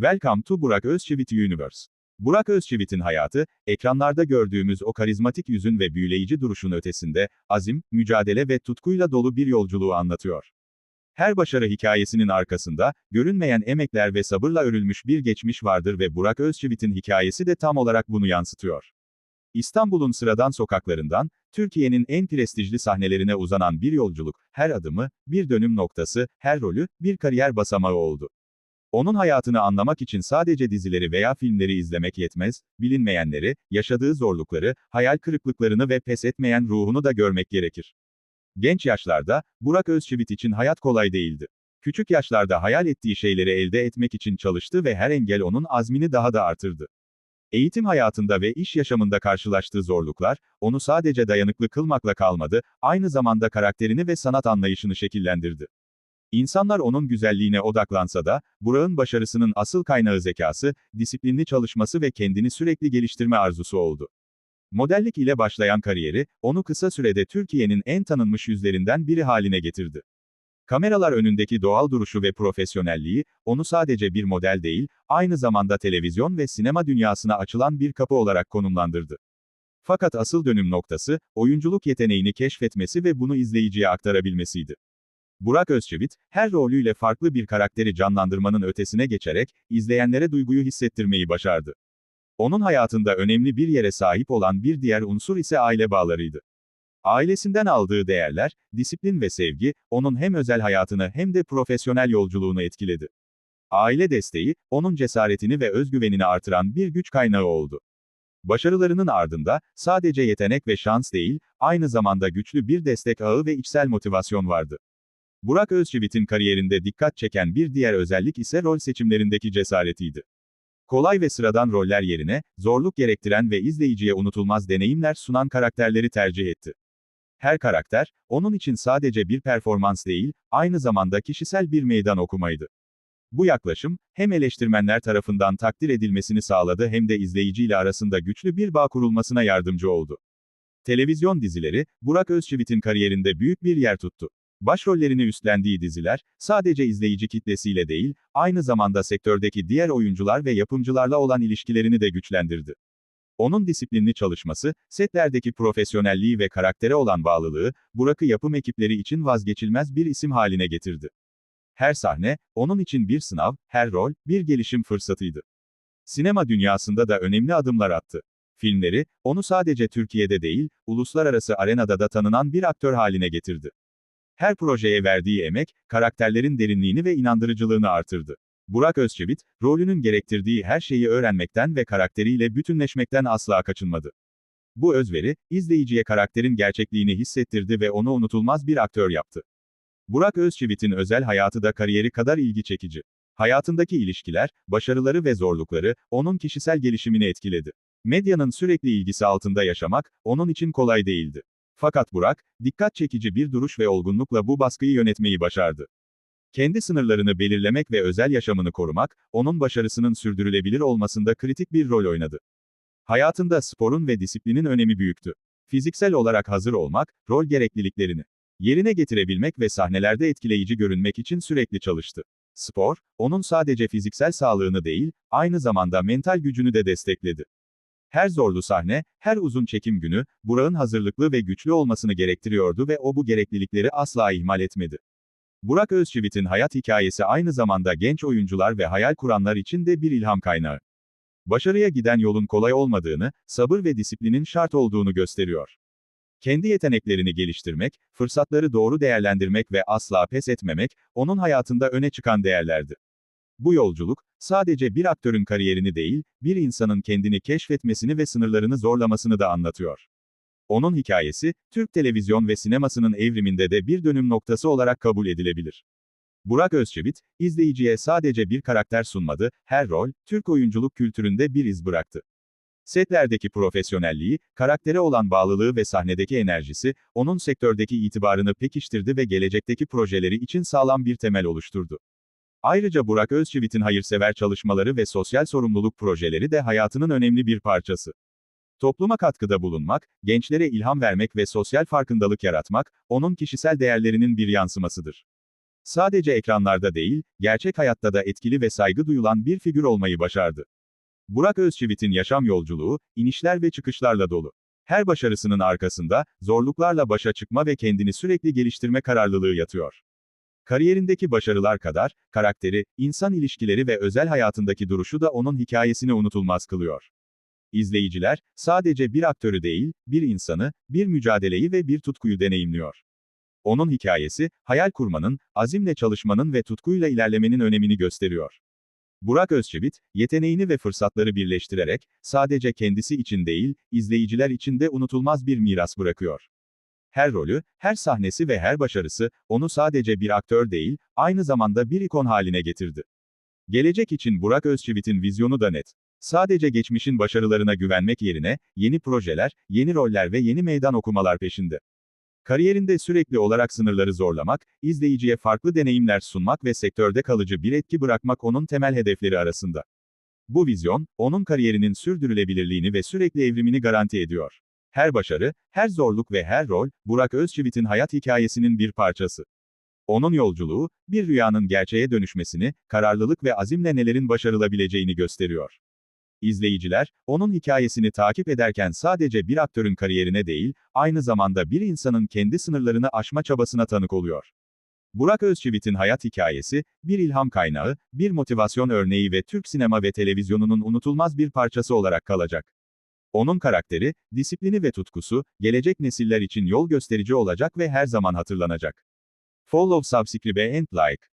Welcome to Burak Özçivit Universe. Burak Özçivit'in hayatı, ekranlarda gördüğümüz o karizmatik yüzün ve büyüleyici duruşun ötesinde, azim, mücadele ve tutkuyla dolu bir yolculuğu anlatıyor. Her başarı hikayesinin arkasında, görünmeyen emekler ve sabırla örülmüş bir geçmiş vardır ve Burak Özçivit'in hikayesi de tam olarak bunu yansıtıyor. İstanbul'un sıradan sokaklarından, Türkiye'nin en prestijli sahnelerine uzanan bir yolculuk, her adımı, bir dönüm noktası, her rolü, bir kariyer basamağı oldu. Onun hayatını anlamak için sadece dizileri veya filmleri izlemek yetmez, bilinmeyenleri, yaşadığı zorlukları, hayal kırıklıklarını ve pes etmeyen ruhunu da görmek gerekir. Genç yaşlarda, Burak Özçivit için hayat kolay değildi. Küçük yaşlarda hayal ettiği şeyleri elde etmek için çalıştı ve her engel onun azmini daha da artırdı. Eğitim hayatında ve iş yaşamında karşılaştığı zorluklar, onu sadece dayanıklı kılmakla kalmadı, aynı zamanda karakterini ve sanat anlayışını şekillendirdi. İnsanlar onun güzelliğine odaklansa da, Burak'ın başarısının asıl kaynağı zekası, disiplinli çalışması ve kendini sürekli geliştirme arzusu oldu. Modellik ile başlayan kariyeri, onu kısa sürede Türkiye'nin en tanınmış yüzlerinden biri haline getirdi. Kameralar önündeki doğal duruşu ve profesyonelliği, onu sadece bir model değil, aynı zamanda televizyon ve sinema dünyasına açılan bir kapı olarak konumlandırdı. Fakat asıl dönüm noktası, oyunculuk yeteneğini keşfetmesi ve bunu izleyiciye aktarabilmesiydi. Burak Özçivit, her rolüyle farklı bir karakteri canlandırmanın ötesine geçerek, izleyenlere duyguyu hissettirmeyi başardı. Onun hayatında önemli bir yere sahip olan bir diğer unsur ise aile bağlarıydı. Ailesinden aldığı değerler, disiplin ve sevgi, onun hem özel hayatını hem de profesyonel yolculuğunu etkiledi. Aile desteği, onun cesaretini ve özgüvenini artıran bir güç kaynağı oldu. Başarılarının ardında, sadece yetenek ve şans değil, aynı zamanda güçlü bir destek ağı ve içsel motivasyon vardı. Burak Özçivit'in kariyerinde dikkat çeken bir diğer özellik ise rol seçimlerindeki cesaretiydi. Kolay ve sıradan roller yerine, zorluk gerektiren ve izleyiciye unutulmaz deneyimler sunan karakterleri tercih etti. Her karakter, onun için sadece bir performans değil, aynı zamanda kişisel bir meydan okumaydı. Bu yaklaşım, hem eleştirmenler tarafından takdir edilmesini sağladı hem de izleyiciyle arasında güçlü bir bağ kurulmasına yardımcı oldu. Televizyon dizileri, Burak Özçivit'in kariyerinde büyük bir yer tuttu. Başrollerini üstlendiği diziler, sadece izleyici kitlesiyle değil, aynı zamanda sektördeki diğer oyuncular ve yapımcılarla olan ilişkilerini de güçlendirdi. Onun disiplinli çalışması, setlerdeki profesyonelliği ve karaktere olan bağlılığı, Burak'ı yapım ekipleri için vazgeçilmez bir isim haline getirdi. Her sahne, onun için bir sınav, her rol, bir gelişim fırsatıydı. Sinema dünyasında da önemli adımlar attı. Filmleri, onu sadece Türkiye'de değil, uluslararası arenada da tanınan bir aktör haline getirdi. Her projeye verdiği emek, karakterlerin derinliğini ve inandırıcılığını artırdı. Burak Özçivit, rolünün gerektirdiği her şeyi öğrenmekten ve karakteriyle bütünleşmekten asla kaçınmadı. Bu özveri, izleyiciye karakterin gerçekliğini hissettirdi ve onu unutulmaz bir aktör yaptı. Burak Özçivit'in özel hayatı da kariyeri kadar ilgi çekici. Hayatındaki ilişkiler, başarıları ve zorlukları, onun kişisel gelişimini etkiledi. Medyanın sürekli ilgisi altında yaşamak, onun için kolay değildi. Fakat Burak, dikkat çekici bir duruş ve olgunlukla bu baskıyı yönetmeyi başardı. Kendi sınırlarını belirlemek ve özel yaşamını korumak, onun başarısının sürdürülebilir olmasında kritik bir rol oynadı. Hayatında sporun ve disiplinin önemi büyüktü. Fiziksel olarak hazır olmak, rol gerekliliklerini yerine getirebilmek ve sahnelerde etkileyici görünmek için sürekli çalıştı. Spor, onun sadece fiziksel sağlığını değil, aynı zamanda mental gücünü de destekledi. Her zorlu sahne, her uzun çekim günü, Burak'ın hazırlıklı ve güçlü olmasını gerektiriyordu ve o bu gereklilikleri asla ihmal etmedi. Burak Özçivit'in hayat hikayesi aynı zamanda genç oyuncular ve hayal kuranlar için de bir ilham kaynağı. Başarıya giden yolun kolay olmadığını, sabır ve disiplinin şart olduğunu gösteriyor. Kendi yeteneklerini geliştirmek, fırsatları doğru değerlendirmek ve asla pes etmemek, onun hayatında öne çıkan değerlerdi. Bu yolculuk, sadece bir aktörün kariyerini değil, bir insanın kendini keşfetmesini ve sınırlarını zorlamasını da anlatıyor. Onun hikayesi, Türk televizyon ve sinemasının evriminde de bir dönüm noktası olarak kabul edilebilir. Burak Özçivit, izleyiciye sadece bir karakter sunmadı, her rol, Türk oyunculuk kültüründe bir iz bıraktı. Setlerdeki profesyonelliği, karaktere olan bağlılığı ve sahnedeki enerjisi, onun sektördeki itibarını pekiştirdi ve gelecekteki projeleri için sağlam bir temel oluşturdu. Ayrıca Burak Özçivit'in hayırsever çalışmaları ve sosyal sorumluluk projeleri de hayatının önemli bir parçası. Topluma katkıda bulunmak, gençlere ilham vermek ve sosyal farkındalık yaratmak, onun kişisel değerlerinin bir yansımasıdır. Sadece ekranlarda değil, gerçek hayatta da etkili ve saygı duyulan bir figür olmayı başardı. Burak Özçivit'in yaşam yolculuğu, inişler ve çıkışlarla dolu. Her başarısının arkasında, zorluklarla başa çıkma ve kendini sürekli geliştirme kararlılığı yatıyor. Kariyerindeki başarılar kadar, karakteri, insan ilişkileri ve özel hayatındaki duruşu da onun hikayesini unutulmaz kılıyor. İzleyiciler, sadece bir aktörü değil, bir insanı, bir mücadeleyi ve bir tutkuyu deneyimliyor. Onun hikayesi, hayal kurmanın, azimle çalışmanın ve tutkuyla ilerlemenin önemini gösteriyor. Burak Özçivit, yeteneğini ve fırsatları birleştirerek, sadece kendisi için değil, izleyiciler için de unutulmaz bir miras bırakıyor. Her rolü, her sahnesi ve her başarısı, onu sadece bir aktör değil, aynı zamanda bir ikon haline getirdi. Gelecek için Burak Özçivit'in vizyonu da net. Sadece geçmişin başarılarına güvenmek yerine, yeni projeler, yeni roller ve yeni meydan okumalar peşinde. Kariyerinde sürekli olarak sınırları zorlamak, izleyiciye farklı deneyimler sunmak ve sektörde kalıcı bir etki bırakmak onun temel hedefleri arasında. Bu vizyon, onun kariyerinin sürdürülebilirliğini ve sürekli evrimini garanti ediyor. Her başarı, her zorluk ve her rol, Burak Özçivit'in hayat hikayesinin bir parçası. Onun yolculuğu, bir rüyanın gerçeğe dönüşmesini, kararlılık ve azimle nelerin başarılabileceğini gösteriyor. İzleyiciler, onun hikayesini takip ederken sadece bir aktörün kariyerine değil, aynı zamanda bir insanın kendi sınırlarını aşma çabasına tanık oluyor. Burak Özçivit'in hayat hikayesi, bir ilham kaynağı, bir motivasyon örneği ve Türk sinema ve televizyonunun unutulmaz bir parçası olarak kalacak. Onun karakteri, disiplini ve tutkusu, gelecek nesiller için yol gösterici olacak ve her zaman hatırlanacak. Follow, subscribe and like.